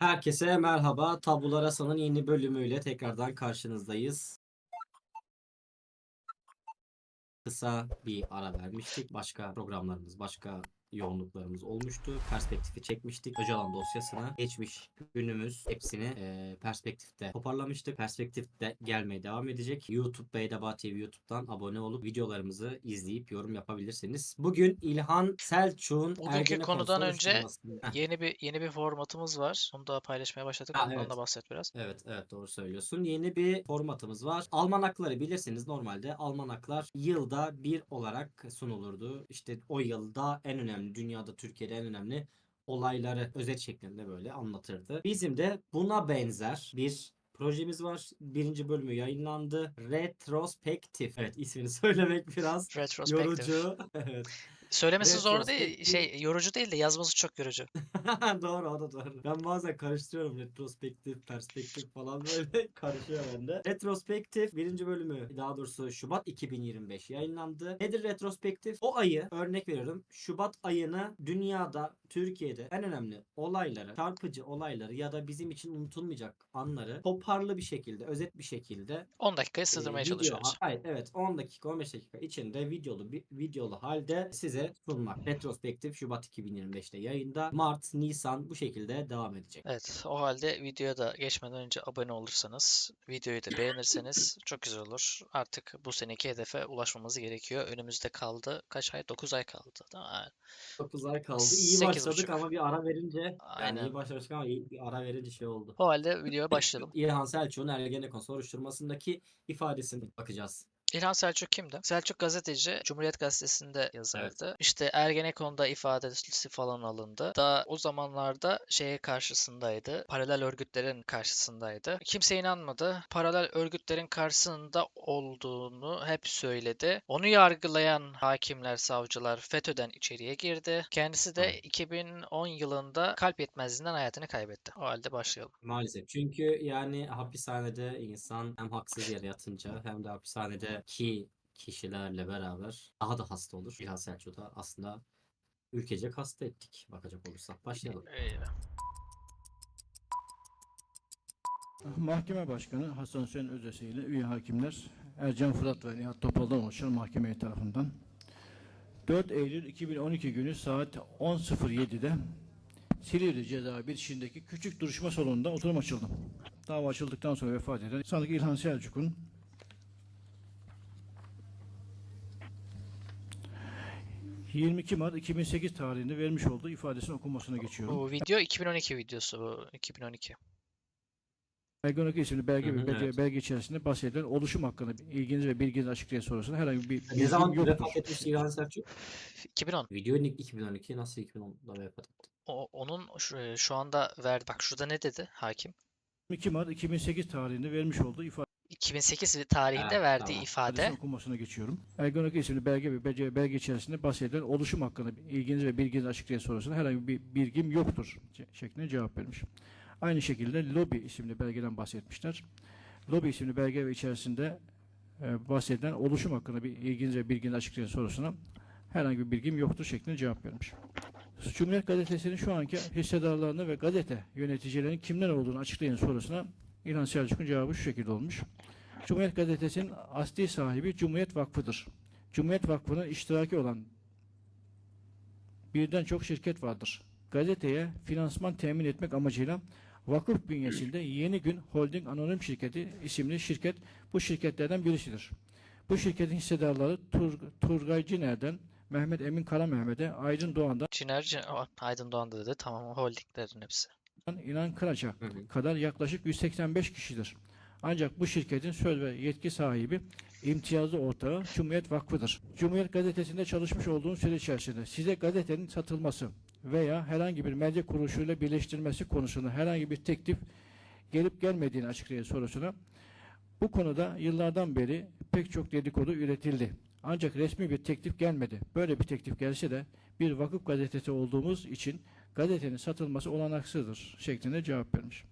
Herkese merhaba. Tabula Rasa'nın yeni bölümüyle tekrardan karşınızdayız. Kısa bir ara vermiştik. Başka programlarımız, başka yoğunluklarımız olmuştu. Perspektifi çekmiştik. Öcalan dosyasına geçmiş günümüz hepsini e, perspektifte toparlamıştık. Perspektif de gelmeye devam edecek. YouTube Beydaba TV YouTube'dan abone olup videolarımızı izleyip yorum yapabilirsiniz. Bugün İlhan Selçuk'un Bugünkü konudan önce. Yeni bir yeni bir formatımız var. Onu da paylaşmaya başladık. Ha, Ondan evet. da bahset biraz. Evet evet doğru söylüyorsun. Yeni bir formatımız var. Almanakları bilirsiniz normalde almanaklar yılda bir olarak sunulurdu. İşte o yılda en önemli dünyada Türkiye'de en önemli olayları özet şeklinde böyle anlatırdı. Bizim de buna benzer bir projemiz var. Birinci bölümü yayınlandı. Retrospektif. Evet ismini söylemek biraz yorucu. evet. Söylemesi zor değil. Şey yorucu değil de yazması çok yorucu. doğru o da doğru. Ben bazen karıştırıyorum retrospektif, perspektif falan böyle karışıyor bende. Retrospektif birinci bölümü daha doğrusu Şubat 2025 yayınlandı. Nedir retrospektif? O ayı örnek veriyorum. Şubat ayını dünyada, Türkiye'de en önemli olayları, çarpıcı olayları ya da bizim için unutulmayacak anları toparlı bir şekilde, özet bir şekilde 10 dakikayı e, sığdırmaya video- çalışıyoruz. Hayır, evet 10 dakika 15 dakika içinde videolu bir videolu halde size sunmak. Retrospektif Şubat 2025'te yayında. Mart, Nisan bu şekilde devam edecek. Evet, o halde videoya da geçmeden önce abone olursanız, videoyu da beğenirseniz çok güzel olur. Artık bu seneki hedefe ulaşmamız gerekiyor. Önümüzde kaldı. Kaç ay? 9 ay kaldı. Değil mi? Evet. 9 ay kaldı. İyi Sekiz başladık buçuk. ama bir ara verince yani Aynen. iyi başladık ama iyi bir ara verince şey oldu. O halde videoya başlayalım. İlhan Selçuk'un Ergenekon soruşturmasındaki ifadesine bakacağız. İlhan Selçuk kimdi? Selçuk gazeteci, Cumhuriyet Gazetesi'nde yazardı. İşte Ergenekon'da ifadesi falan alındı. Daha o zamanlarda şeye karşısındaydı. Paralel örgütlerin karşısındaydı. Kimse inanmadı. Paralel örgütlerin karşısında olduğunu hep söyledi. Onu yargılayan hakimler, savcılar FETÖ'den içeriye girdi. Kendisi de Evet. 2010 yılında kalp yetmezliğinden hayatını kaybetti. O halde başlayalım. Maalesef. Çünkü yani hapishanede insan hem haksız yere yatınca hem de hapishanedeki kişilerle beraber daha da hasta olur. İlhan Selçuk'u da aslında ülkecek hasta ettik bakacak olursak. Başlayalım. Eyvah. Mahkeme Başkanı Hasan Hüseyin Özesi ile üye hakimler Ercan Fırat ve Nihat Topal'dan oluşan mahkeme tarafından 4 Eylül 2012 günü saat 10.07'de Silivri Ceza Bitişi'ndeki küçük duruşma salonunda oturum açıldı. Dava açıldıktan sonra vefat eden sanık İlhan Selçuk'un ...22 Mart 2008 tarihinde vermiş olduğu ifadesinin okunmasına geçiyorum. Bu video 2012 videosu bu. 2012. Ergonomik isimli belge Hı hı, belge, evet. belge içerisinde bahsedilen oluşum hakkında ilginiz ve bilginizi açıklayın sorusuna herhangi bir Ne zaman yoktur. vefat etmiş İlhan Selçuk? 2010. Video 2012 nasıl 2010'da vefat etti? O, onun şu, e, şu anda ver bak şurada ne dedi hakim? 22 Mart 2008 tarihinde vermiş olduğu 2008 tarihinde Ha, verdiği tamam. ifade ifadesinin okunmasına geçiyorum. Ergonomik isimli belge ve belge, belge içerisinde bahsedilen oluşum hakkında ilginiz ve bilginizi açıklayın sorusuna herhangi bir bilgim yoktur şeklinde cevap vermiş. Aynı şekilde Lobby isimli belgeden bahsetmişler. Lobby isimli belge ve içerisinde e, bahsedilen oluşum hakkında bir ilginiz ve bilginizi açıklayın sorusuna herhangi bir bilgim yoktur şeklinde cevap vermiş. Cumhuriyet Gazetesi'nin şu anki hissedarlarını ve gazete yöneticilerinin kimler olduğunu açıklayın sorusuna İlhan Selçuk'un cevabı şu şekilde olmuş. Cumhuriyet Gazetesi'nin asli sahibi Cumhuriyet Vakfı'dır. Cumhuriyet Vakfı'nın iştiraki olan birden çok şirket vardır. Gazeteye finansman temin etmek amacıyla vakıf bünyesinde Yeni Gün Holding Anonim Şirketi isimli şirket bu şirketlerden birisidir. Bu şirketin hissedarları Tur Turgay Ciner'den Mehmet Emin Kara Mehmet'e, Aydın Doğan'dan Ciner Cin- Aa, Aydın Doğan da dedi tamam holdinglerin hepsi. İnan Kıraç'a kadar yaklaşık 185 kişidir. Ancak bu şirketin söz ve yetki sahibi imtiyazlı ortağı Cumhuriyet Vakfı'dır. Cumhuriyet Gazetesi'nde çalışmış olduğun süre içerisinde size gazetenin satılması veya herhangi bir medya kuruluşuyla birleştirilmesi konusunda herhangi bir teklif gelip gelmediğini açıklayın sorusuna bu konuda yıllardan beri pek çok dedikodu üretildi. Ancak resmi bir teklif gelmedi. Böyle bir teklif gelse de bir vakıf gazetesi olduğumuz için gazetenin satılması olanaksızdır şeklinde cevap vermiş.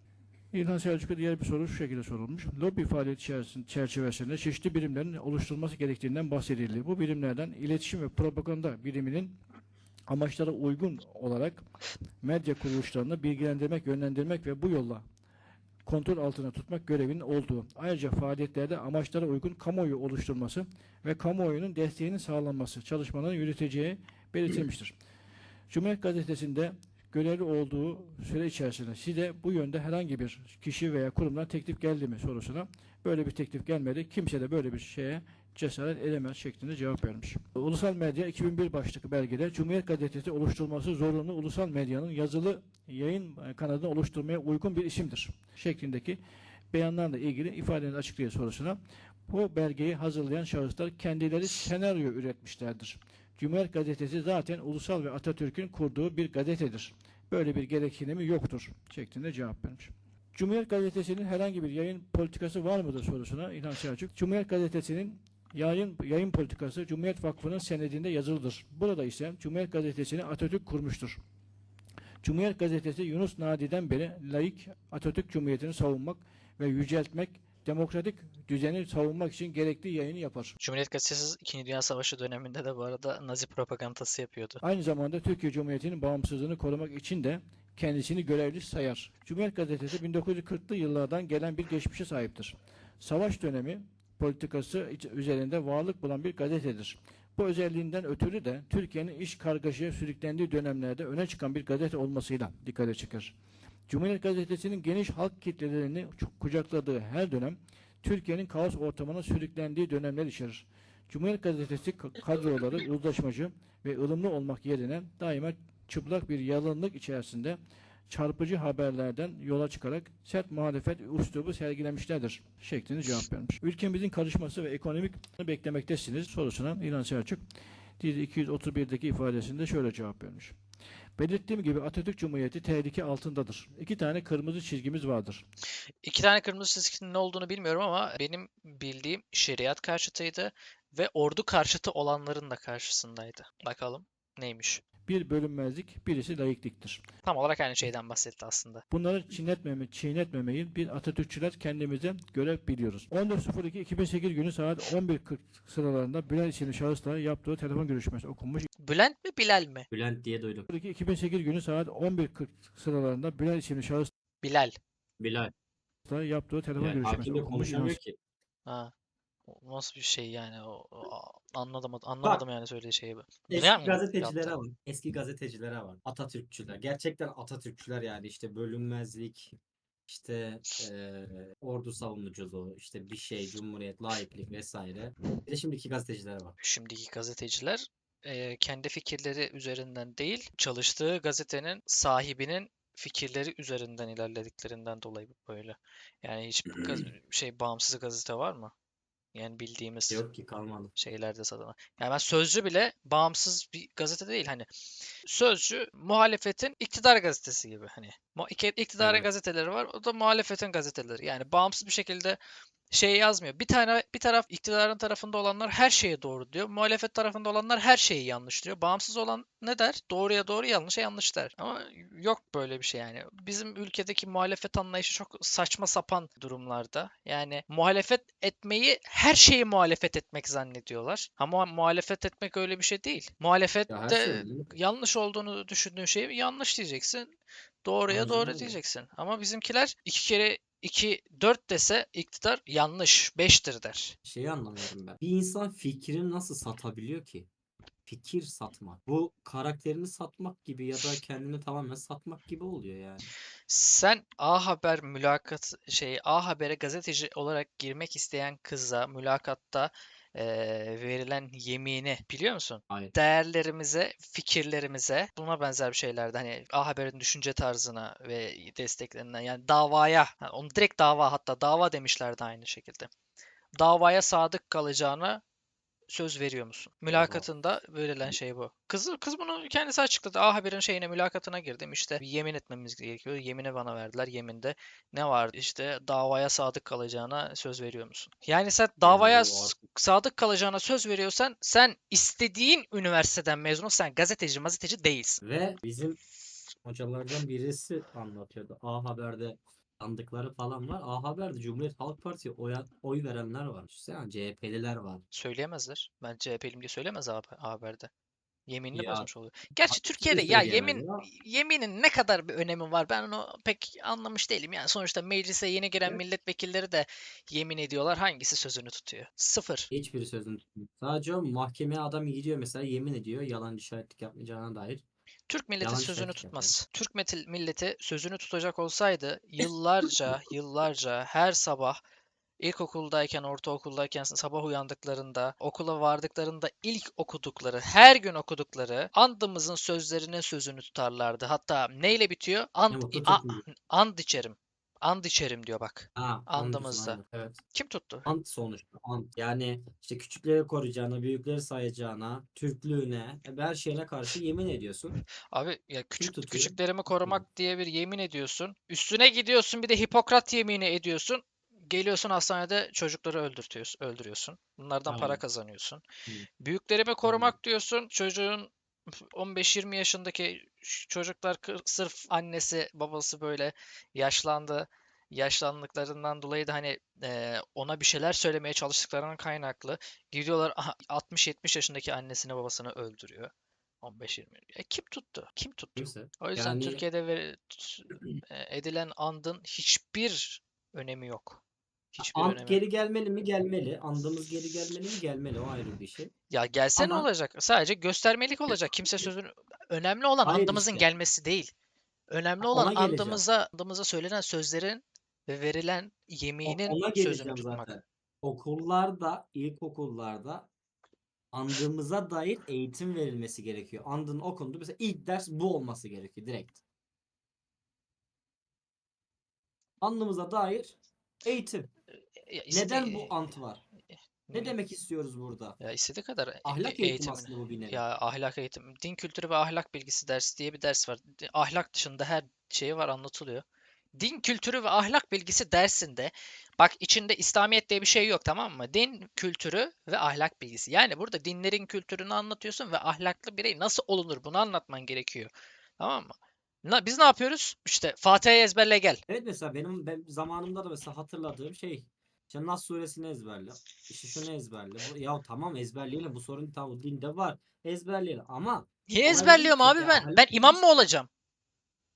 İlhan Selçuk'a diğer bir soru şu şekilde sorulmuş. Lobi faaliyeti çerçevesinde çeşitli birimlerin oluşturulması gerektiğinden bahsedildi. Bu birimlerden iletişim ve propaganda biriminin amaçlara uygun olarak medya kuruluşlarını bilgilendirmek, yönlendirmek ve bu yolla kontrol altına tutmak görevinin olduğu. Ayrıca faaliyetlerde amaçlara uygun kamuoyu oluşturması ve kamuoyunun desteğinin sağlanması çalışmalarını yürüteceği belirtilmiştir. Cumhuriyet Gazetesi'nde görevli olduğu süre içerisinde size bu yönde herhangi bir kişi veya kurumdan teklif geldi mi sorusuna böyle bir teklif gelmedi. Kimse de böyle bir şeye cesaret edemez şeklinde cevap vermiş. Ulusal Medya 2001 başlıklı belgede Cumhuriyet Gazetesi oluşturulması zorunlu ulusal medyanın yazılı yayın kanadını oluşturmaya uygun bir isimdir şeklindeki beyanlarla ilgili ifadenizi açıklayın sorusuna bu belgeyi hazırlayan şahıslar kendileri senaryo üretmişlerdir. Cumhuriyet Gazetesi zaten ulusal ve Atatürk'ün kurduğu bir gazetedir. Böyle bir gereksinimi yoktur şeklinde cevap vermiş. Cumhuriyet Gazetesi'nin herhangi bir yayın politikası var mıdır sorusuna İlhan Selçuk. Cumhuriyet Gazetesi'nin yayın, yayın politikası Cumhuriyet Vakfı'nın senedinde yazılıdır. Burada ise Cumhuriyet Gazetesi'ni Atatürk kurmuştur. Cumhuriyet Gazetesi Yunus Nadi'den beri laik Atatürk Cumhuriyeti'ni savunmak ve yüceltmek, demokratik düzeni savunmak için gerekli yayını yapar. Cumhuriyet Gazetesi 2. Dünya Savaşı döneminde de bu arada Nazi propagandası yapıyordu. Aynı zamanda Türkiye Cumhuriyeti'nin bağımsızlığını korumak için de kendisini görevli sayar. Cumhuriyet Gazetesi 1940'lı yıllardan gelen bir geçmişe sahiptir. Savaş dönemi politikası üzerinde varlık bulan bir gazetedir. Bu özelliğinden ötürü de Türkiye'nin iş kargaşaya sürüklendiği dönemlerde öne çıkan bir gazete olmasıyla dikkate çeker. Cumhuriyet Gazetesi'nin geniş halk kitlelerini kucakladığı her dönem Türkiye'nin kaos ortamına sürüklendiği dönemler içerir. Cumhuriyet Gazetesi ka- kadroları uzlaşmacı ve ılımlı olmak yerine daima çıplak bir yalınlık içerisinde çarpıcı haberlerden yola çıkarak sert muhalefet üslubu sergilemişlerdir şeklinde cevap vermiş. Ülkemizin karışması ve ekonomik beklemektesiniz sorusuna İlhan Selçuk dizi 231'deki ifadesinde şöyle cevap vermiş. Belirttiğim gibi Atatürk Cumhuriyeti tehlike altındadır. İki tane kırmızı çizgimiz vardır. İki tane kırmızı çizginin ne olduğunu bilmiyorum ama benim bildiğim şeriat karşıtıydı ve ordu karşıtı olanların da karşısındaydı. Bakalım neymiş? Bir bölünmezlik, birisi laikliktir. Tam olarak aynı şeyden bahsetti aslında. Bunları çiğnetmeme, çiğnetmemeyi bir Atatürkçüler kendimize görev biliyoruz. 14.02.2008 günü saat 11.40 sıralarında Bülent isimli şahısla yaptığı telefon görüşmesi okunmuş. Bülent mi Bilal mi? Bülent diye duydum. 2008 günü saat 11.40 sıralarında Bülent isimli şahısla Bilal. Bilal. yaptığı telefon Yani görüşmesi okunmuş. ki. Ha. O Nasıl bir şey yani o, o- anladım anlamadım yani söylediği şeyi. bu. Eski yaptı? gazetecilere var. Eski gazetecilere var. Atatürkçüler. Gerçekten Atatürkçüler yani işte bölünmezlik, işte eee, ordu savunuculuğu, işte bir şey, cumhuriyet, laiklik vesaire. Bir de şimdiki gazetecilere var. Şimdiki gazeteciler eee, kendi fikirleri üzerinden değil, çalıştığı gazetenin sahibinin fikirleri üzerinden ilerlediklerinden dolayı böyle. Yani gaz- şey bağımsız gazete var mı? Yani bildiğimiz Yok ki kalmadı. şeylerde satılan. Yani ben Sözcü bile bağımsız bir gazete değil hani. Sözcü muhalefetin iktidar gazetesi gibi hani. İki- iktidarın Evet. gazeteleri var. O da muhalefetin gazeteleri. Yani bağımsız bir şekilde şey yazmıyor. Bir tane bir taraf iktidarın tarafında olanlar her şeye doğru diyor. Muhalefet tarafında olanlar her şeyi yanlış diyor. Bağımsız olan ne der? Doğruya doğru, yanlışa yanlış der. Ama yok böyle bir şey yani. Bizim ülkedeki muhalefet anlayışı çok saçma sapan durumlarda. Yani muhalefet etmeyi her şeyi muhalefet etmek zannediyorlar. Ama muhalefet etmek öyle bir şey değil. Muhalefette Ya şey yanlış olduğunu düşündüğün şeyi yanlış diyeceksin. Doğruya Aynen doğru diyeceksin. Ama bizimkiler iki kere 2 4 dese iktidar yanlış 5'tir der. Şeyi anlamıyorum ben. Bir insan fikrini nasıl satabiliyor ki? Fikir satmak. Bu karakterini satmak gibi ya da kendini tamamen satmak gibi oluyor yani. Sen A Haber mülakat şey A Haber'e gazeteci olarak girmek isteyen kıza mülakatta eee, verilen yemini biliyor musun? Hayır. Değerlerimize, fikirlerimize, buna benzer bir şeylerde hani A Haber'in düşünce tarzına ve desteklerinden yani davaya, yani onu direkt dava hatta dava demişlerdi aynı şekilde. Davaya sadık kalacağına söz veriyor musun? Mülakatında verilen şey bu. Kız, kız bunu kendisi açıkladı. A Haber'in şeyine mülakatına girdim. İşte bir yemin etmemiz gerekiyor. Yemini bana verdiler. Yeminde ne vardı? İşte davaya sadık kalacağına söz veriyor musun? Yani sen davaya sadık kalacağına söz veriyorsan sen istediğin üniversiteden mezun ol. Sen gazeteci, gazeteci değilsin. Ve bizim hocalardan birisi anlatıyordu. A Haber'de sandıkları falan var. A Haber'de Cumhuriyet Halk Partisi oya, oy verenler var. Düşünsene CHP'liler var. Söyleyemezler. Ben CHP'liyim diye söylemez A A Haber'de. Yeminini Ya, bozmuş oluyor. Gerçi Türkiye'de ya yemin ya. yeminin ne kadar bir önemi var ben onu pek anlamış değilim. Yani sonuçta meclise yeni giren Evet. milletvekilleri de yemin ediyorlar. Hangisi sözünü tutuyor? Sıfır. Hiçbiri sözünü tutmuyor. Sadece mahkemeye adam gidiyor mesela yemin ediyor yalancı şahitlik yapmayacağına dair. Türk milleti Yalan sözünü tutmaz. Türk metil- milleti sözünü tutacak olsaydı yıllarca yıllarca her sabah ilkokuldayken, ortaokuldayken sabah uyandıklarında, okula vardıklarında ilk okudukları, her gün okudukları andımızın sözlerinin sözünü tutarlardı. Hatta neyle bitiyor? And, a- and içerim. And içerim diyor bak. Ha, Andımızda. aynen. Evet. Kim tuttu? Ant sonuçta. Ant. Yani işte küçükleri koruyacağına, büyükleri sayacağına, Türklüğüne, e, her şeyine karşı yemin ediyorsun. Abi ya küçük küçüklerimi korumak diye bir yemin ediyorsun. Üstüne gidiyorsun bir de Hipokrat yemini ediyorsun. Geliyorsun hastanede çocukları öldürtüyorsun, öldürüyorsun. Bunlardan para Aynen. kazanıyorsun. Hı. Büyüklerimi korumak diyorsun. Çocuğun 15-20 yaşındaki çocuklar sırf annesi babası böyle yaşlandı. Yaşlandıklarından dolayı da hani eee, ona bir şeyler söylemeye çalıştıklarından kaynaklı gidiyorlar aha, 60-70 yaşındaki annesini babasını öldürüyor. 15-20. E, kim tuttu? Kim tuttu? Kimse. O yüzden Yani Türkiye'de t- e, edilen andın hiçbir önemi yok. Hiçbir ant önemi geri gelmeli mi? Gelmeli. Andımız geri gelmeli mi? Gelmeli. O ayrı bir şey. Ya gelse ne Ama- olacak? Sadece göstermelik olacak. Kimse sözünü... Önemli olan Hayır andımızın işte. gelmesi değil. Önemli Ha, olan ona geleceğim. andımıza, andımıza söylenen sözlerin ve verilen O- yeminin ona sözünü geleceğim tutmak. zaten. Okullarda, ilkokullarda andığımıza dair eğitim verilmesi gerekiyor. Andın okundu. Mesela ilk ders bu olması gerekiyor direkt. Andımıza dair eğitim. Ya istediği- Neden bu ant var? Ne demek istiyoruz burada? Ya istediği kadar e- Ahlak e- eğitimi aslında bu bir nevi. Ya ahlak eğitim, din kültürü ve ahlak bilgisi dersi diye bir ders var. Di- Ahlak dışında her şey var anlatılıyor. Din kültürü ve ahlak bilgisi dersinde bak içinde İslamiyet diye bir şey yok tamam mı? Din kültürü ve ahlak bilgisi. Yani burada dinlerin kültürünü anlatıyorsun ve ahlaklı birey nasıl olunur bunu anlatman gerekiyor. Tamam mı? Na- biz ne yapıyoruz? İşte Fatiha'yı ezberle gel. Evet mesela benim, ben zamanımda da mesela hatırladığım şey işte Nas suresini ezberle. İşte şunu ezberle. Bu, ya tamam ezberleyelim bu sorun tamam dinde var. Ezberleyelim ama Niye ezberliyorum abi ben? Ben imam mı olacağım?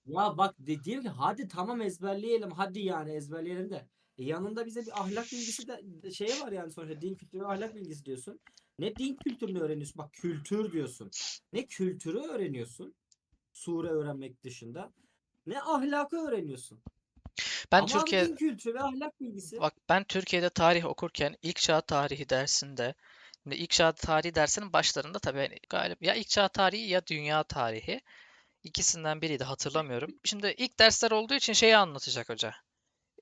ya bak de, diyor ki hadi tamam ezberleyelim hadi yani ezberleyelim de. E, yanında bize bir ahlak bilgisi de şeye var yani sonuçta din kültürü ahlak bilgisi diyorsun. Ne din kültürünü öğreniyorsun bak kültür diyorsun. Ne kültürü öğreniyorsun sure öğrenmek dışında. Ne ahlakı öğreniyorsun. Ben Ama Türkiye din kültürü ahlak bilgisi. Bak ben Türkiye'de tarih okurken ilk çağ tarihi dersinde şimdi ilk çağ tarihi dersinin başlarında tabii hani galiba ya ilk çağ tarihi ya dünya tarihi ikisinden biriydi hatırlamıyorum. Şimdi ilk dersler olduğu için şeyi anlatacak hoca.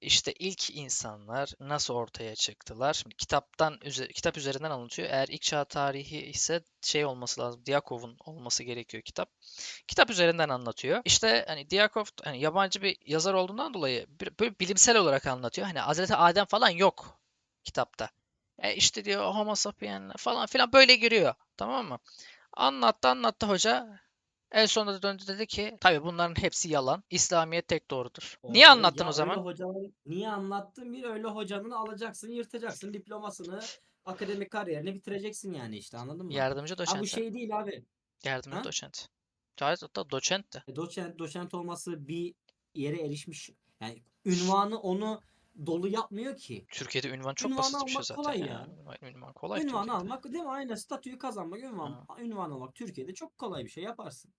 İşte ilk insanlar nasıl ortaya çıktılar? Şimdi kitaptan kitap üzerinden anlatıyor. Eğer ilk çağ tarihi ise şey olması lazım. Diakov'un olması gerekiyor kitap. Kitap üzerinden anlatıyor. İşte hani Diakov hani yabancı bir yazar olduğundan dolayı böyle bilimsel olarak anlatıyor. Hani Hazreti Adem falan yok kitapta. E işte diyor Homo sapien falan filan böyle giriyor. Tamam mı? Anlattı anlattı hoca. En sonunda da döndü dedi ki tabii bunların hepsi yalan. İslamiyet tek doğrudur. Niye Ortada- anlattın o zaman? Hocaların, niye anlattın? Bir öyle hocanın alacaksın, yırtacaksın diplomasını, akademik kariyerini bitireceksin yani işte anladın mı? Yardımcı Ha bu doçent. şey değil abi. Yardımcı Ha? doçent. Gayet hatta doçentti. E, Doçent, doçent olması bir yere erişmiş. Yani ünvanı onu dolu yapmıyor ki. Türkiye'de ünvan çok Ünvanı basit bir şey zaten kolay ya. ya. Ünvan- kolay Ünvanı Türkiye'de. almak değil mi? Aynen statüyü kazanmak, ünvan, ünvan almak Türkiye'de çok kolay bir şey yaparsın.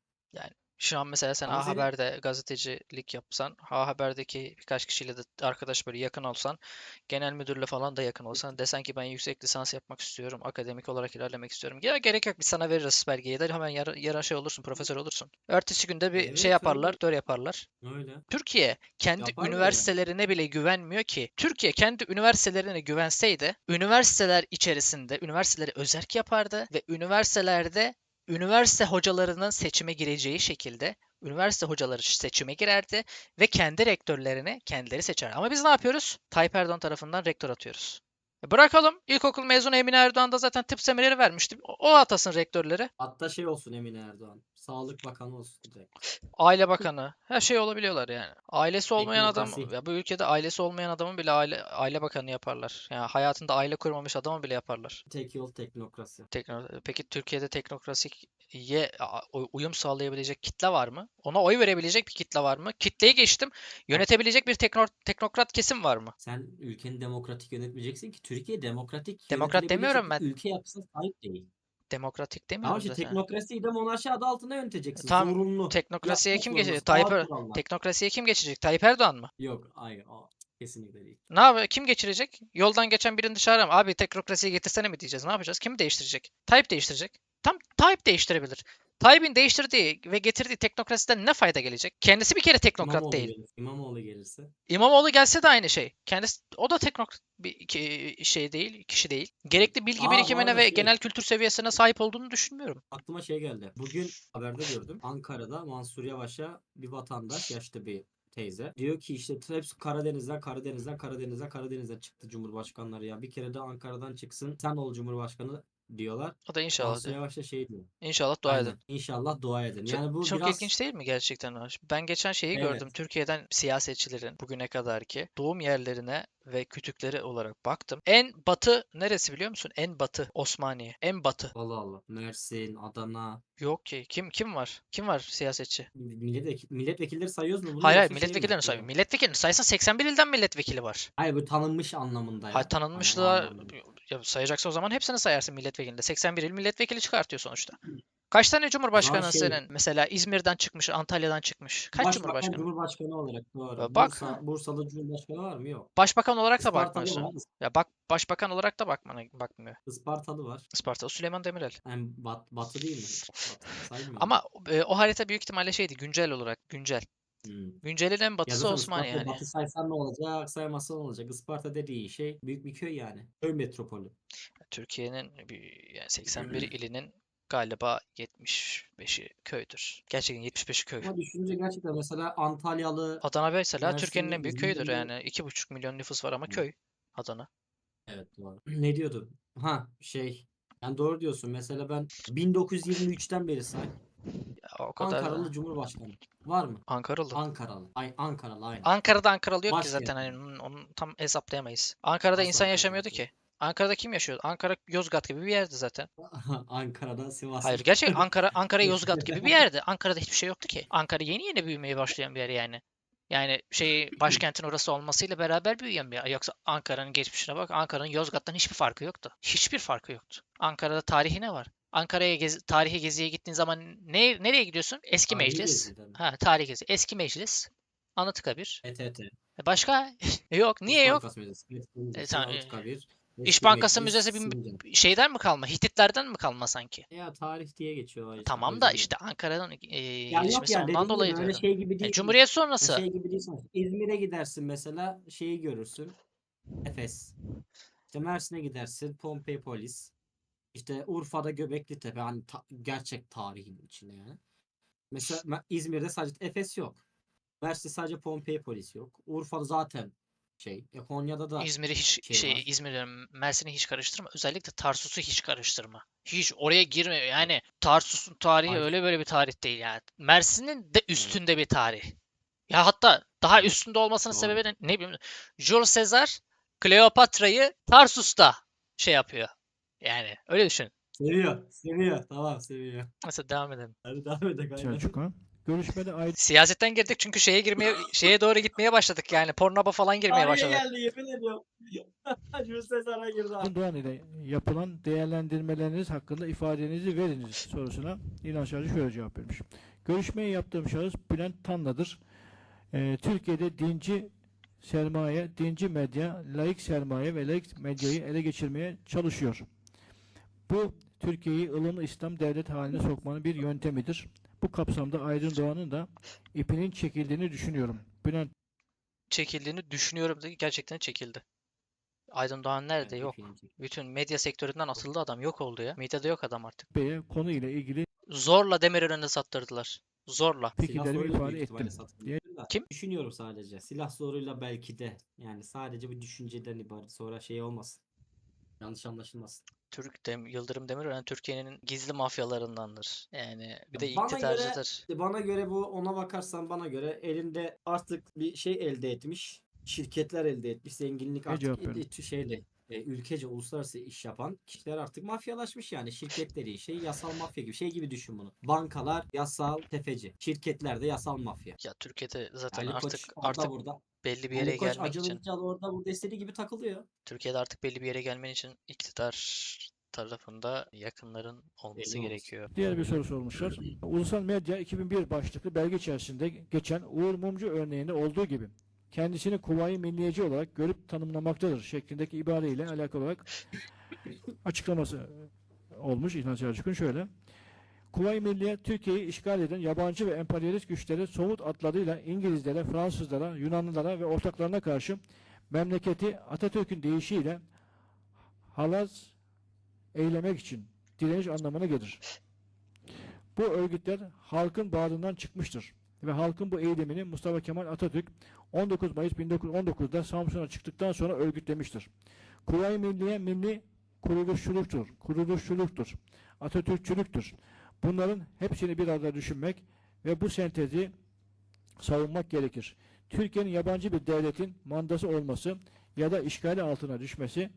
Şu an mesela sen Ama A senin- Haber'de gazetecilik yapsan, A Haber'deki birkaç kişiyle de arkadaş böyle yakın olsan, genel müdürle falan da yakın olsan, desen ki ben yüksek lisans yapmak istiyorum, akademik olarak ilerlemek istiyorum. Ya gerek yok biz sana veririz belgeyi de hemen yarı, yarı şey olursun, profesör olursun. Ertesi günde bir Evet, şey öyle. yaparlar, dör yaparlar. Öyle. Türkiye kendi Yapar böyle. üniversitelerine bile güvenmiyor ki. Türkiye kendi üniversitelerine güvenseydi, üniversiteler içerisinde üniversiteleri özerk yapardı ve üniversitelerde üniversite hocalarının seçime gireceği şekilde üniversite hocaları seçime girerdi ve kendi rektörlerini kendileri seçer. Ama biz ne yapıyoruz? Tayyip Erdoğan tarafından rektör atıyoruz. E Bırakalım. İlkokul mezunu Emine Erdoğan da zaten tıp seminerleri vermişti. O atasın rektörleri. Hatta şey olsun Emine Erdoğan. Sağlık Bakanı olsun direkt. Aile bakanı. Her şey olabiliyorlar yani. Ailesi olmayan adam ya bu ülkede ailesi olmayan adamın bile aile aile bakanı yaparlar. Yani hayatında aile kurmamış adamı bile yaparlar. Tek yol teknokrasi. Tekno, peki Türkiye'de teknokrasi ye a- u- uyum sağlayabilecek kitle var mı? Ona oy verebilecek bir kitle var mı? Kitleyi geçtim. Yönetebilecek bir tekno- teknokrat kesim var mı? Sen ülkeni demokratik yönetmeyeceksin ki Türkiye demokratik Demokrat yönetilebilecek demiyorum ben. Ülke yapısına sahip değil. Demokratik Ama demiyorum işte zaten. teknokrasiyi de monarşi adı altında yöneteceksin. Tamam, Zorunlu. Teknokrasiye Yapmak kim zorundasın. geçecek? Tayyip Er- kurallar. Teknokrasiye kim geçecek? Tayyip Erdoğan mı? Yok hayır o kesinlikle değil. Ne yapıyor? Kim geçirecek? Yoldan geçen birini dışarı mı? Abi teknokrasiyi getirsene mi diyeceğiz? Ne yapacağız? Kim değiştirecek? Tayyip değiştirecek. Tam Tayyip değiştirebilir. Tayyip'in değiştirdiği ve getirdiği teknokrasiden ne fayda gelecek? Kendisi bir kere teknokrat İmamoğlu değil. Gelirse, İmamoğlu gelirse. İmamoğlu gelse de aynı şey. Kendisi o da teknokrat bir şey değil, kişi değil. Gerekli bilgi Aa, birikimine ve şey- genel kültür seviyesine sahip olduğunu düşünmüyorum. Aklıma şey geldi. Bugün haberde gördüm. Ankara'da Mansur Yavaş'a bir vatandaş yaşlı bir teyze. Diyor ki işte hepsi Karadeniz'den, Karadeniz'den, Karadeniz'den, Karadeniz'den çıktı Cumhurbaşkanları ya. Bir kere de Ankara'dan çıksın. Sen ol Cumhurbaşkanı diyorlar. O da inşallah. Mansur Yavaş da şey diyor. İnşallah dua edin. Aynen. İnşallah dua edin. Çok, Yani bu çok biraz ilginç değil mi gerçekten? Ben geçen şeyi Evet. gördüm. Türkiye'den siyasetçilerin bugüne kadarki doğum yerlerine ve kütükleri olarak baktım. En batı neresi biliyor musun? En batı Osmaniye. En batı. Allah Allah. Mersin, Adana. Yok ki. Kim kim var? Kim var siyasetçi? Milletvekil, milletvekilleri sayıyoruz mu bunu? Hayır hayır yoksa şey mi? milletvekillerini say. Yok. Milletvekilini saysan 81 ilden milletvekili var. Hayır bu tanınmış anlamında ya. Hayır Hani o tanınmışlığa anlamda. Ya sayacaksa o zaman hepsini sayarsın milletvekilinde. 81 il milletvekili çıkartıyor sonuçta. Kaç tane cumhurbaşkanı şey- senin? Mesela İzmir'den çıkmış, Antalya'dan çıkmış. Kaç Başbakan, cumhurbaşkanı? Cumhurbaşkanı olarak doğru. Bak. Bursa, Bursalı Cumhurbaşkanı var mı? Yok. Başbakan olarak da bakmıyorsun. var. Ya bak başbakan olarak da bakmana bakmıyor. Ispartalı var. Ispartalı Süleyman Demirel. Yani bat, batı değil mi? Batı. Ama e, o harita büyük ihtimalle şeydi güncel olarak güncel. Hmm. Güncelin en Ya batısı zaten Osmaniye Isparta yani. Batı saysan ne olacak, saymazsan ne olacak? Isparta dediği şey büyük bir köy yani. Köy metropolü. Türkiye'nin yani 81 ilinin galiba 75'i köydür. Gerçekten 75'i köy. Ama düşününce gerçekten mesela Antalyalı Adana mesela Türkiye'nin en büyük köyüdür yani. 2,5 milyon nüfus var ama Hı. köy. Adana. Evet doğru. Ne diyordum? Ha şey. Yani doğru diyorsun. Mesela ben 1923'ten beri say. Ya o kadar Ankaralı Cumhurbaşkanı. Var mı? Ankaralı. Ankaralı. Ay Ankaralı aynen. Ankara'da Ankaralı yok ki Başkent. zaten hani onu, onu tam hesaplayamayız. Ankara'da Nasıl insan yaşamıyordu ki. Ankara'da kim yaşıyordu? Ankara Yozgat gibi bir yerdi zaten. Ankara'da Sivas. Hayır gerçek Ankara Ankara Yozgat gibi bir yerdi. Ankara'da hiçbir şey yoktu ki. Ankara yeni yeni büyümeye başlayan bir yer yani. Yani şey başkentin orası olmasıyla beraber büyüyen bir yer. Yoksa Ankara'nın geçmişine bak. Ankara'nın Yozgat'tan hiçbir farkı yoktu. Hiçbir farkı yoktu. Ankara'da tarihi ne var? Ankara'ya gezi, tarihi geziye gittiğin zaman ne, nereye gidiyorsun? Eski Tarihi meclis. gezi. Ha, tarihi gezi. Eski meclis. Anıtkabir. ETT. E Başka? yok. Niye İş yok? Bankası Müzesi, E, tamam, e, Anıtkabir, İş Bankası Meclis, Müzesi Sincan. Şeyden mi kalma? Hititlerden mi kalma sanki? Ya tarih diye geçiyor. işte, Tamam da işte Ankara'nın e, Ya yok gelişmesi ya ondan dolayı diyorum. şey gibi E, değil. Cumhuriyet Ya sonrası. Şey gibi değil. İzmir'e gidersin mesela şeyi görürsün. Efes. İşte Mersin'e gidersin Pompei Polis. İşte Urfa'da Göbekli Tepe. Hani ta- gerçek tarihin içinde yani. Mesela Me- İzmir'de sadece Efes yok. Mersin'de sadece Pompei Polis yok. Urfa'da zaten şey. E, Konya'da da İzmir'i hiç şey şey var. İzmir diyorum, Mersin'i hiç karıştırma. Özellikle Tarsus'u hiç karıştırma. Hiç oraya girme. Yani Tarsus'un tarihi Aynen. öyle böyle bir tarih değil yani. Mersin'in de üstünde bir tarih. Ya hatta daha üstünde olmasının Doğru. sebebi ne, ne bileyim. Jules Caesar Kleopatra'yı Tarsus'ta şey yapıyor. Yani öyle düşün. seviyor. Seviyor. Tamam seviyor. Mesela devam edelim. Hadi devam edelim. aynen. Selçuk Han. Görüşmede ayrı Siyasetten girdik çünkü şeye girmeye şeye doğru gitmeye başladık yani. Pornaba falan girmeye Tarihe başladık. geldi yemin ediyorum. Jules Caesar'a girdi. abi. Doğan ile yapılan değerlendirmeleriniz hakkında ifadenizi veriniz sorusuna İlhan Şarjı şöyle cevap vermiş. Görüşmeyi yaptığım şahıs Bülent Tanla'dır. Ee, Türkiye'de dinci sermaye, dinci medya, laik sermaye ve laik medyayı ele geçirmeye çalışıyor. Bu Türkiye'yi ılımlı İslam devlet haline sokmanın bir yöntemidir. Bu kapsamda Aydın Doğan'ın da ipinin çekildiğini düşünüyorum. Bülent Çekildiğini düşünüyorum dedi. Gerçekten çekildi. Aydın Doğan nerede? Evet, Yok. Bütün medya sektöründen atıldı adam. Yok oldu ya. Medyada yok adam artık. Bey'e konu ile ilgili Zorla Demirören'e sattırdılar. Zorla. Silah fikirlerimi zoruyla ifade ettim. Kim? Düşünüyorum sadece. Silah zoruyla belki de. Yani sadece bir düşünceden ibaret. Sonra şey olmasın. Yanlış anlaşılmasın. Türk Dem Yıldırım Demirören Türkiye'nin gizli mafyalarındandır. Yani bir de bana göre- iktidarcıdır. İşte bana göre bu ona bakarsan bana göre elinde artık bir şey elde etmiş. Şirketler elde etmiş. Zenginlik artık şeyle e, ülkece uluslararası iş yapan kişiler artık mafyalaşmış yani şirketleri şey yasal mafya gibi şey gibi düşün bunu. Bankalar yasal tefeci, şirketler de yasal mafya. Ya Türkiye'de zaten Ali artık artık burada. belli bir Ali yere Koç gelmek Acun için Ilıcalı orada burada istediği gibi takılıyor. Türkiye'de artık belli bir yere gelmen için iktidar tarafında yakınların olması olması. gerekiyor. Diğer bir soru sormuşlar. Ulusal Medya 2001 başlıklı belge içerisinde geçen Uğur Mumcu örneğinde olduğu gibi kendisini Kuvayi Milliyeci olarak görüp tanımlamaktadır şeklindeki ibareyle alakalı olarak açıklaması olmuş İlhan Selçuk'un şöyle. Kuvayi Milliye Türkiye'yi işgal eden yabancı ve emperyalist güçleri somut adlarıyla İngilizlere, Fransızlara, Yunanlılara ve ortaklarına karşı memleketi Atatürk'ün deyişiyle halaz eylemek için direniş anlamına gelir. Bu örgütler halkın bağrından çıkmıştır ve halkın bu eylemini Mustafa Kemal Atatürk 19 Mayıs 1919'da Samsun'a çıktıktan sonra örgütlemiştir. Kuvayi Milliye milli kuruluşçuluktur, kuruluşçuluktur, Atatürkçülüktür. Bunların hepsini bir arada düşünmek ve bu sentezi savunmak gerekir. Türkiye'nin yabancı bir devletin mandası olması ya da işgali altına düşmesi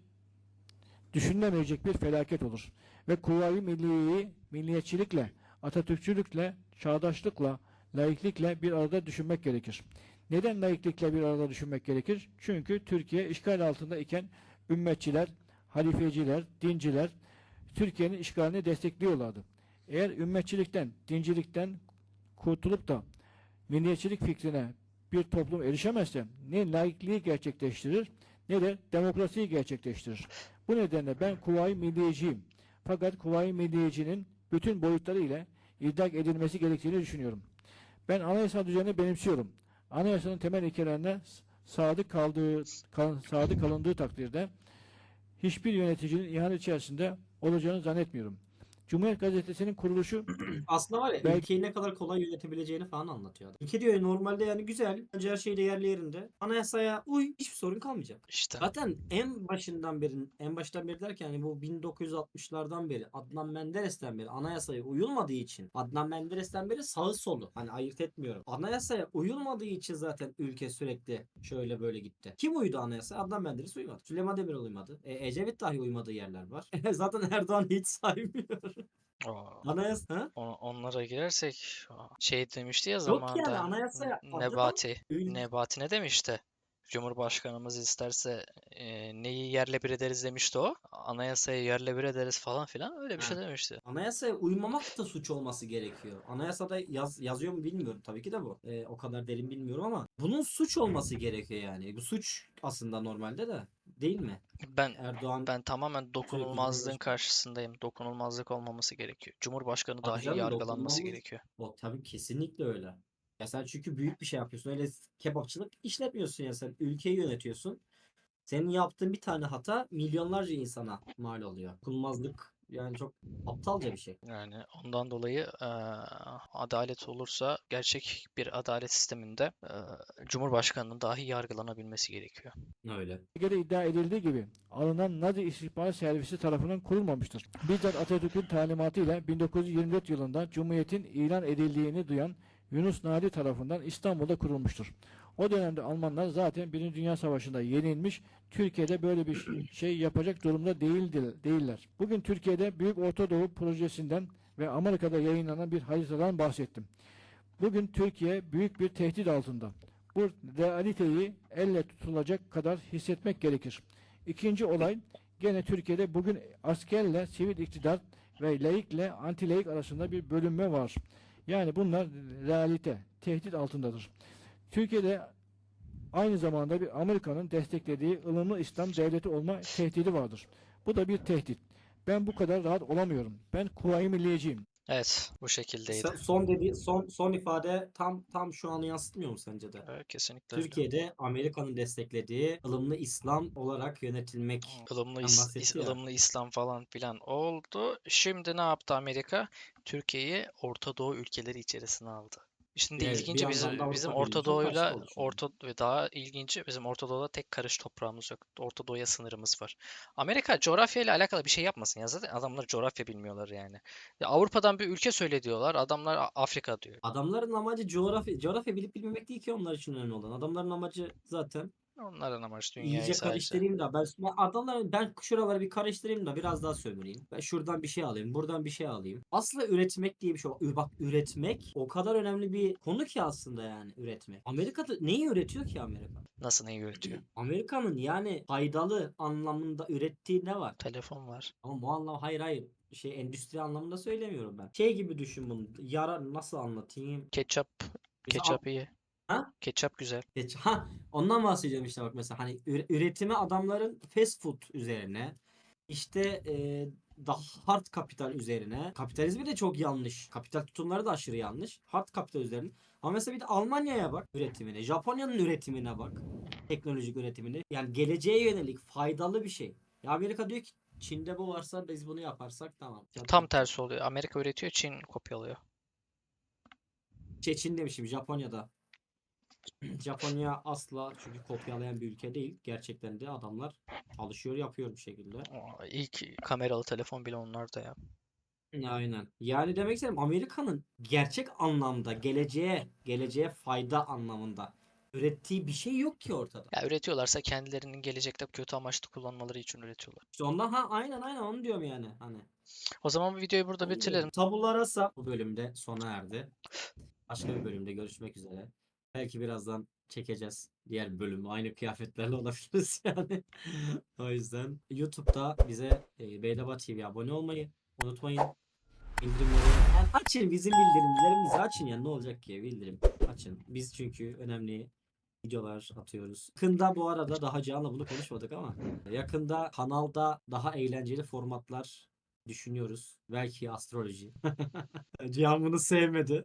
düşünülemeyecek bir felaket olur. Ve Kuvayi Milliye'yi milliyetçilikle, Atatürkçülükle, çağdaşlıkla, laiklikle bir arada düşünmek gerekir. Neden laiklikle bir arada düşünmek gerekir? Çünkü Türkiye işgal altında iken ümmetçiler, halifeciler, dinciler Türkiye'nin işgalini destekliyorlardı. Eğer ümmetçilikten, dincilikten kurtulup da milliyetçilik fikrine bir toplum erişemezse ne laikliği gerçekleştirir ne de demokrasiyi gerçekleştirir. Bu nedenle ben Kuvayi Milliyeciyim. Fakat Kuvayi Milliyecinin bütün boyutları ile idrak edilmesi gerektiğini düşünüyorum. Ben anayasal düzeni benimsiyorum. Anayasanın temel ilkelerine sadık kaldığı kal- sadık kalındığı takdirde hiçbir yöneticinin ihanet içerisinde olacağını zannetmiyorum. Cumhuriyet Gazetesi'nin kuruluşu Aslında var ya Belki- ülkeyi ne kadar kolay yönetebileceğini falan anlatıyor adam. Ülke diyor ya, normalde yani güzel. Bence her şey de yerli yerinde. Anayasaya uy hiçbir sorun kalmayacak. İşte Zaten en başından beri, en baştan beri derken hani bu 1960'lardan beri Adnan Menderes'ten beri anayasaya uyulmadığı için Adnan Menderes'ten beri sağı solu hani ayırt etmiyorum. Anayasaya uyulmadığı için zaten ülke sürekli şöyle böyle gitti. Kim uydu anayasaya? Adnan Menderes uymadı. Süleyman Demirel uymadı. E, Ecevit dahi uymadığı yerler var. zaten Erdoğan hiç saymıyor. O- Anayasa ha? on- onlara girersek şey demişti ya Yok zamanında yani anayasaya N- acaba Nebati. Nebati ne demişti? Cumhurbaşkanımız isterse e, neyi yerle bir ederiz demişti o. Anayasayı yerle bir ederiz falan filan öyle bir şey Ha. demişti. Anayasaya uymamak da suç olması gerekiyor. Anayasada yaz, yazıyor mu bilmiyorum. Tabii ki de bu. Ee, o kadar derin bilmiyorum ama bunun suç olması gerekiyor yani. Bu suç aslında normalde de değil mi? Ben Erdoğan ben tamamen dokunulmazlığın karşısındayım. Dokunulmazlık olmaması gerekiyor. Cumhurbaşkanı Tabii dahi canım, yargılanması dokunulmaz- gerekiyor. o tabii kesinlikle öyle. Ya sen çünkü büyük bir şey yapıyorsun. Öyle kebapçılık işletmiyorsun ya sen. Ülkeyi yönetiyorsun. Senin yaptığın bir tane hata milyonlarca insana mal oluyor. Dokunulmazlık yani çok aptalca bir şey. Yani ondan dolayı eee, adalet olursa gerçek bir adalet sisteminde eee, Cumhurbaşkanının dahi yargılanabilmesi gerekiyor. Öyle. göre iddia edildiği gibi alınan Nazi İstihbarat Servisi tarafından kurulmamıştır. Bizzat Atatürk'ün talimatıyla 1924 yılında Cumhuriyet'in ilan edildiğini duyan Yunus Nadi tarafından İstanbul'da kurulmuştur. O dönemde Almanlar zaten Birinci Dünya Savaşı'nda yenilmiş, Türkiye'de böyle bir şey yapacak durumda değildi, değiller. Bugün Türkiye'de Büyük Orta Doğu projesinden ve Amerika'da yayınlanan bir haritadan bahsettim. Bugün Türkiye büyük bir tehdit altında. Bu realiteyi elle tutulacak kadar hissetmek gerekir. İkinci olay gene Türkiye'de bugün askerle sivil iktidar ve laikle anti-laik arasında bir bölünme var. Yani bunlar realite, tehdit altındadır. Türkiye'de aynı zamanda bir Amerika'nın desteklediği ılımlı İslam devleti olma tehdidi vardır. Bu da bir tehdit. Ben bu kadar rahat olamıyorum. Ben Kuvayi Milliyeciyim. Evet, bu şekildeydi. Son, son dediği son son ifade tam tam şu anı yansıtmıyor mu sence de? Evet, kesinlikle öyle. Türkiye'de Amerika'nın desteklediği ılımlı İslam olarak yönetilmek ılımlı, is- ılımlı İslam falan filan oldu. Şimdi ne yaptı Amerika? Türkiye'yi Orta Doğu ülkeleri içerisine aldı. Şimdi Evet, bir ilginci yandan bizim da bizim Avrupa Orta Birliği'nin karşı Doğu'yla. Orta ve daha ilginci bizim Orta Doğu'da tek karış toprağımız yok. Orta Doğu'ya sınırımız var. Amerika coğrafyayla alakalı bir şey yapmasın ya zaten adamlar coğrafya bilmiyorlar yani. Ya Avrupa'dan bir ülke söyle diyorlar. Adamlar A- Afrika diyor. Adamların amacı coğrafya, coğrafya bilip bilmemek değil ki onlar için önemli olan. Adamların amacı zaten Onların amacı dünyayı İyice sadece. karıştırayım da ben, ben adamları ben şuraları bir karıştırayım da biraz daha sömüreyim. Ben şuradan bir şey alayım, buradan bir şey alayım. Aslında üretmek diye bir şey var. Bak üretmek o kadar önemli bir konu ki aslında yani üretmek. Amerika'da neyi üretiyor ki Amerika? Nasıl neyi üretiyor? Amerika'nın yani faydalı anlamında ürettiği ne var? Telefon var. Ama bu anlam hayır hayır şey endüstri anlamında söylemiyorum ben. Şey gibi düşün bunu. Yara nasıl anlatayım? Ketçap. Ketçap iyi. Ha? Ketçap güzel. Geç, ha ondan bahsedeceğim işte bak mesela hani üre- üretimi adamların fast food üzerine işte e, daha hard kapital üzerine kapitalizmi de çok yanlış. Kapital tutumları da aşırı yanlış. Hard kapital üzerine. Ama mesela bir de Almanya'ya bak üretimine. Japonya'nın üretimine bak. Teknolojik üretimine. Yani geleceğe yönelik faydalı bir şey. Ya Amerika diyor ki Çin'de bu varsa biz bunu yaparsak tamam. Tam tersi oluyor. Amerika üretiyor, Çin kopyalıyor. Şey, Çin demişim Japonya'da. Japonya asla çünkü kopyalayan bir ülke değil. Gerçekten de adamlar çalışıyor yapıyor bir şekilde. İlk kameralı telefon bile onlar da ya. Aynen. Yani demek istedim Amerika'nın gerçek anlamda geleceğe, geleceğe fayda anlamında ürettiği bir şey yok ki ortada. Ya üretiyorlarsa kendilerinin gelecekte kötü amaçlı kullanmaları için üretiyorlar. İşte ondan ha aynen aynen onu diyorum yani. Hani O zaman bu videoyu burada diyorum. bitirelim. Tabula rasa bu bölümde sona erdi. Başka bir bölümde görüşmek üzere. Belki birazdan çekeceğiz diğer bölümü. Aynı kıyafetlerle olabiliriz yani. o yüzden YouTube'da bize e, Beydaba TV'ye abone olmayı unutmayın. Bildirimleri yani açın bizim bildirimlerimizi açın ya ne olacak ki bildirim açın. Biz çünkü önemli videolar atıyoruz. Yakında bu arada daha Cihan'la bunu konuşmadık ama yakında kanalda daha eğlenceli formatlar düşünüyoruz. Belki astroloji. Cihan bunu sevmedi.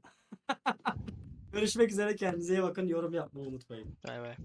Görüşmek üzere kendinize iyi bakın. Yorum yapmayı unutmayın. Bay bay.